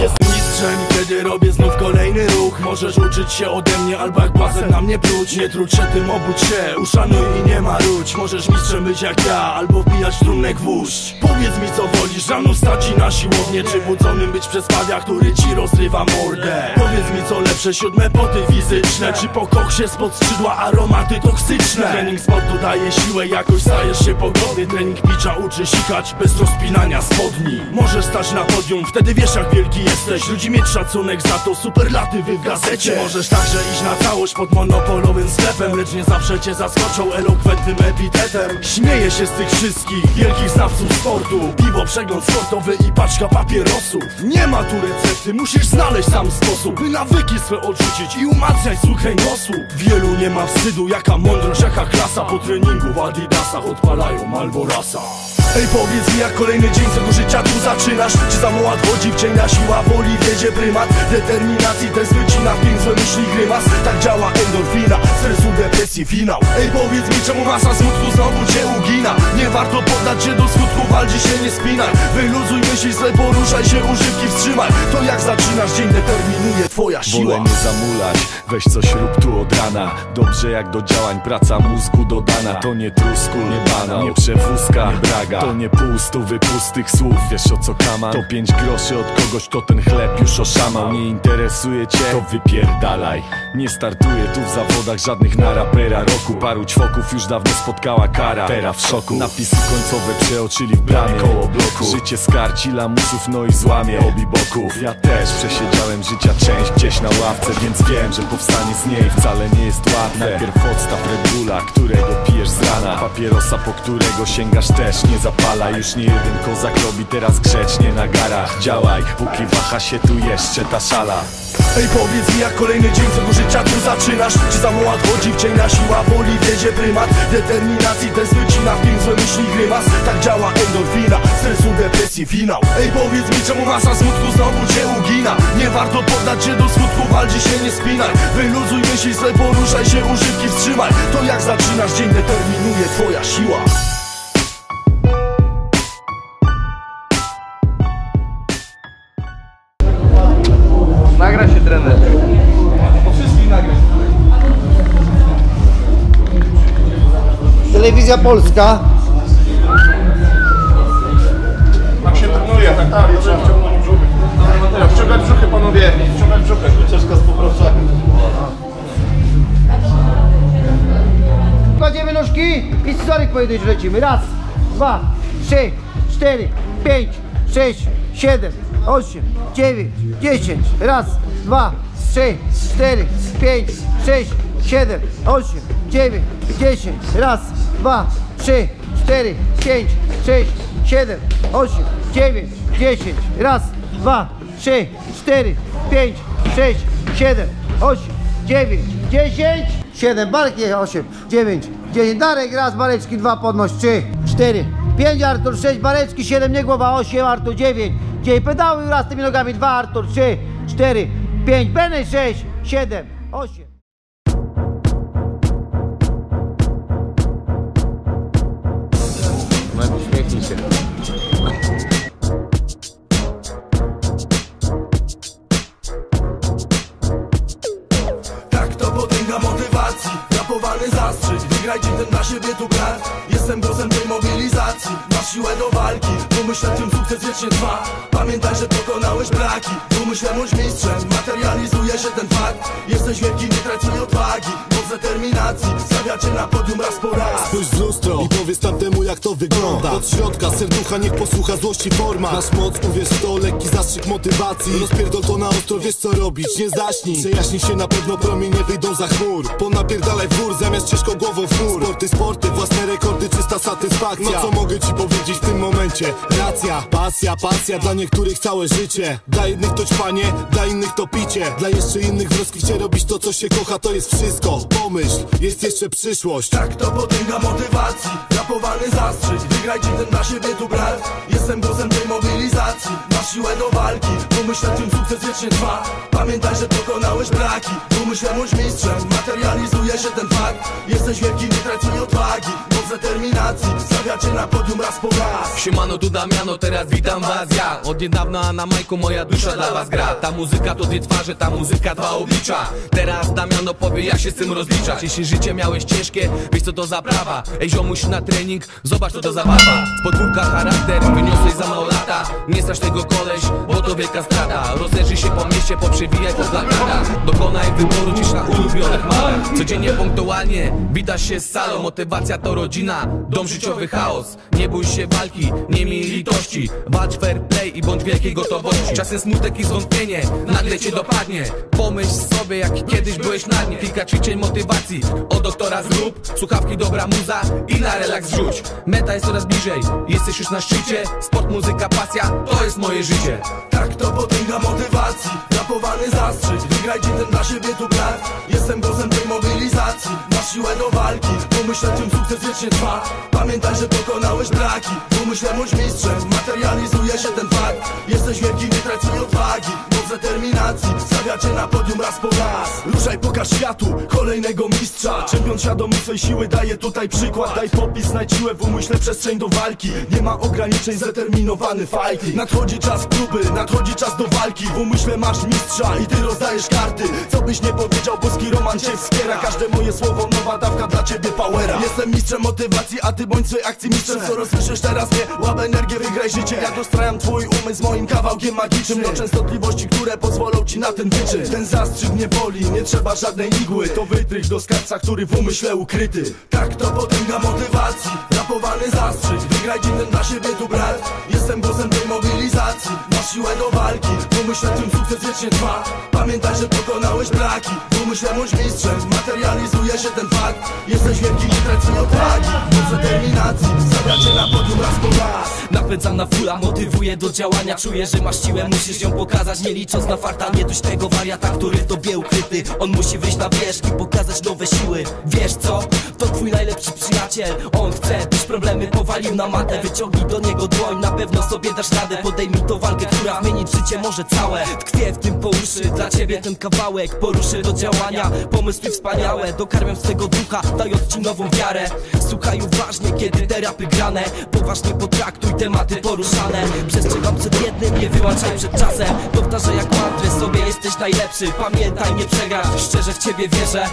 Jestem mistrzem, kiedy robię znów kolejny ruch. Możesz uczyć się ode mnie, albo jak błazen na mnie pluć. Nie trudź się tym, obudź się, uszanuj i nie marudź Możesz mistrzem być jak ja, albo wbijać trumnę gwóźdź Powiedz mi co wolisz, rano stać na siłownię. Czy budzonym być przez pawia, który ci rozrywa mordę mi co lepsze, siódme poty fizyczne. Czy po koksie spod skrzydła aromaty toksyczne? Trening sportu daje siłę, jakoś stajesz się pogodny. Trening picza uczy sikać bez rozpinania spodni. Możesz stać na podium, wtedy wiesz jak wielki jesteś. Ludzi mieć szacunek za to, superlatywy w gazecie. Możesz także iść na całość pod monopolowym sklepem Lecz nie zawsze cię zaskoczą elokwentnym epitetem. Śmieję się z tych wszystkich wielkich znawców sportu. Piwo, przegląd sportowy i paczka papierosów. Nie ma tu recepty, musisz znaleźć sam sposób nawyki swe odrzucić i umacniać słuchaj nosu Wielu nie ma wstydu, jaka mądrość, jaka klasa. Po treningu w adidasach odpalają Malborasa Ej powiedz mi jak kolejny dzień swego życia tu zaczynasz? Czy za mład chodzi w cienia siła woli wiedzie prymat? Determinacji test wycina w pięć myśli grymas. Tak działa endorfina, stresu, depresji, finał. Ej powiedz mi czemu masa smutku znowu cię ugina? Nie warto poddać się do skutku, walczy się nie spinaj. Wyluzuj myśli zle, poruszaj się, używki wstrzymaj. To jak zaczynasz dzień determinuje twoja siła. Wolę nie zamulać, weź coś rób tu od rana. Dobrze jak do działań, praca mózgu dodana. To nie trusku, nie bana, nie przewózka, nie braga To nie pół stówy pustych słów, wiesz o co kaman? To pięć groszy od kogoś, kto ten chleb już oszamał. Nie interesuje cię, to wypierdalaj. Nie startuję tu w zawodach żadnych na rapera roku. Paru ćwoków już dawno spotkała kara. Teraz w szoku, napisy końcowe przeoczyli w bramie. Koło bloku, życie skarci lamusów, no i złamie obi boków Ja też przesiedziałem życia część gdzieś na ławce Więc wiem, że powstanie z niej wcale nie jest łatwe. Najpierw odstaw Red Bulla, którego pijesz z rana. Papierosa, po którego sięgasz też nie zapala. Już nie jeden kozak robi teraz grzecznie na garach. Działaj, póki waha się tu jeszcze ta szala. Ej powiedz mi jak kolejny dzień swego życia tu zaczynasz? Czy za chodzi w cienia siła woli wiedzie prymat? Determinacji test wycina w pięć złe myśli grymas. Tak działa endorfina, stresu, depresji, finał. Ej powiedz mi czemu masa smutku znowu cię ugina? Nie warto poddać się do skutku, walczy się nie spinaj Wyluzuj myśli zle, poruszaj się, używki wstrzymaj To jak zaczynasz dzień determinuje twoja siła Nagra się trener. Telewizja Polska. Tak się trenuje, tak, tak, trzeba wciągnąć brzuchy. Panowie, wciągać brzuchy. Wycieczka z poprawczami. Kładziemy nóżki i scyzoryk pojedynczy lecimy. Raz, dwa, trzy, cztery, pięć, sześć, siedem, osiem, dziewięć, dziesięć. Raz, dwa, trzy, cztery, pięć, sześć, siedem, osiem, dziewięć, dziesięć. Raz, dwa, trzy, cztery, pięć, sześć, siedem, osiem, dziewięć, dziesięć. Raz, dwa, trzy, cztery, pięć, sześć, siedem, osiem, dziewięć, dziesięć. Siedem, barki, osiem, dziewięć, dziesięć. Darek, raz, bareczki, dwa, podnoś, trzy, cztery, pięć, Artur, sześć, bareczki, siedem, nie głowa, osiem, Artur, dziewięć, dziewięć, pedały, raz tymi nogami, dwa, Artur, trzy, cztery, pięć, Benej, sześć, siedem, osiem. No uśmiechnij się. Rapowany zastrzyk Wygrajcie ten dla siebie tu brat Jestem głosem tej mobilizacji. Masz siłę do walki. Pomyśl tym sukces wiecznie trwa. Pamiętaj, że pokonałeś braki. Pomyśl bądź mistrzem. Materializuje się ten fakt. Jesteś wielki, nie tracij odwagi Moc determinacji Stawia cię na podium raz po raz. Spójrz w lustro i powiedz tamtemu jak to wygląda. Od środka serducha niech posłucha złości forma Masz moc, uwierz to, lekki zastrzyk motywacji. Rozpierdol to na ostro, wiesz co robić, nie zaśnij. Przejaśni się na pewno promienie wyjdą za chmur. Ponapierdalaj w gór zamiast ciężko głową w mur Sporty, sporty, własne rekordy, czysta satysfakcja. No co mogę ci powiedzieć w tym momencie? Racja, pasja, pasja, dla niektórych całe życie. Dla jednych to ćpanie, dla innych to picie. Dla jeszcze innych w rozkwicie robić to co się kocha to jest wszystko Pomyśl, jest jeszcze przyszłość. Tak to potęga motywacji Rapowany zastrzyk. Wygrajcie ten dla siebie tu brat. Jestem głosem tej mobilizacji. Masz siłę do walki. Pomyśl tym sukces wiecznie trwa. Pamiętaj, że pokonałeś braki. Pomyśl bądź mistrzem. Materializuje się ten fakt. Jesteś wielki, nie odwagi Moc determinacji stawia cię na podium raz po raz. Siemano, tu Damiano, teraz witam was ja. Od niedawna na majku moja dusza dla was gra. Ta muzyka to dwie twarze, ta muzyka dwa oblicza. Teraz Damiano powie jak się z tym rozliczać. Jeśli życie miałeś ciężkie, wiesz co to za prawa. Ej ziomuś na trening, zobacz co to zabawa Z podwórka charakter, wyniosłeś za mało lata. Nie strasz tego koleś, bo to wielka strata. Rozejrzyj się po mieście, poprzewijaj po plakatach Dokonaj wyboru na ulubionych małych Codziennie punktualnie, witasz się z salą. Motywacja to rodzina, dom życiowy chaos. Nie bój się walki, nie miej litości. Walcz fair play i bądź wielkiej gotowości. Czasem smutek i zwątpienie, nagle cię dopadnie. Pomyśl sobie jak kiedyś byłeś na dnie. Kilka ćwiczeń motywacji, od doktora zrób. Słuchawki dobra muza i na relaks rzuć Meta jest coraz bliżej, jesteś już na szczycie. Sport, muzyka, pasja, to jest moje życie. Tak to potęga motywacji. Rapowany zastrzyk. Wygrajcie ten dla siebie tu brat Jestem głosem tej mobilizacji. Masz siłę do walki. Pomyślę tym sukces wiecznie trwa Pamiętaj, że pokonałeś braki. Pomyślę bądź mistrzem. Materializuje się ten fakt. Jesteś wielki, nie swojej odwagi Moc determinacji Stawia cię na podium raz po raz. Ruszaj, pokaż światu Kolejnego mistrza. Czempion świadomy swej siły Daje tutaj przykład. Daj popis, znajdź siłę w umyśle Przestrzeń do walki. Nie ma ograniczeń Zdeterminowany fighting Nadchodzi czas próby Nadchodzi czas do walki. W umyśle masz mistrza I ty rozdajesz karty. Co byś nie powiedział Boski Roman cię wspiera. Każde moje słowo Nowa dawka dla ciebie powera. Jestem mistrzem motywacji A ty bądź swojej akcji mistrzem. Co rozsłyszysz teraz mnie Łap energię, wygraj życie. Ja dostrajam twój umysł moim kawałkiem magicznym. Do częstotliwości, które pozwolą ci na ten wyczyn. Ten zastrzyk nie boli, nie trzeba żadnej igły. To wytrych do skarbca, który w umyśle ukryty. Tak to potęga motywacji. Rapowany zastrzyk Wygrajcie ten dla siebie tu brat. Jestem głosem tej mobilizacji Siłę do walki. W umyśle tym sukces wiecznie trwa. Pamiętaj, że pokonałeś braki. W umyśle bądź mistrzem. Materializuje się ten fakt. Jesteś wielki, nie swojej odwagi. Moc determinacji. Cię na podium raz po raz. Napędzam na fula, motywuję do działania. Czuję, że masz siłę, musisz ją pokazać. Nie licząc na farta, nie dość tego wariata Który w tobie ukryty. On musi wyjść na wierzch i pokazać nowe siły. Wiesz co? To twój najlepszy przyjaciel. On chce, byś problemy powalił na matę. Wyciągnij do niego dłoń, na pewno sobie dasz radę. Podejmij to walkę, która zmienić życie może całe. Tkwię w tym po uszy, dla ciebie ten kawałek Poruszy do działania, pomysły wspaniałe Dokarmiam swego ducha, dając ci nową wiarę. Słuchaj uważnie, kiedy te rapy grane Poważnie potraktuj tematy poruszane. Przestrzegam przed jednym, nie wyłączaj przed czasem. Powtarzaj jak mantrę sobie, jesteś najlepszy Pamiętaj, nie przegrasz, szczerze w ciebie wierzę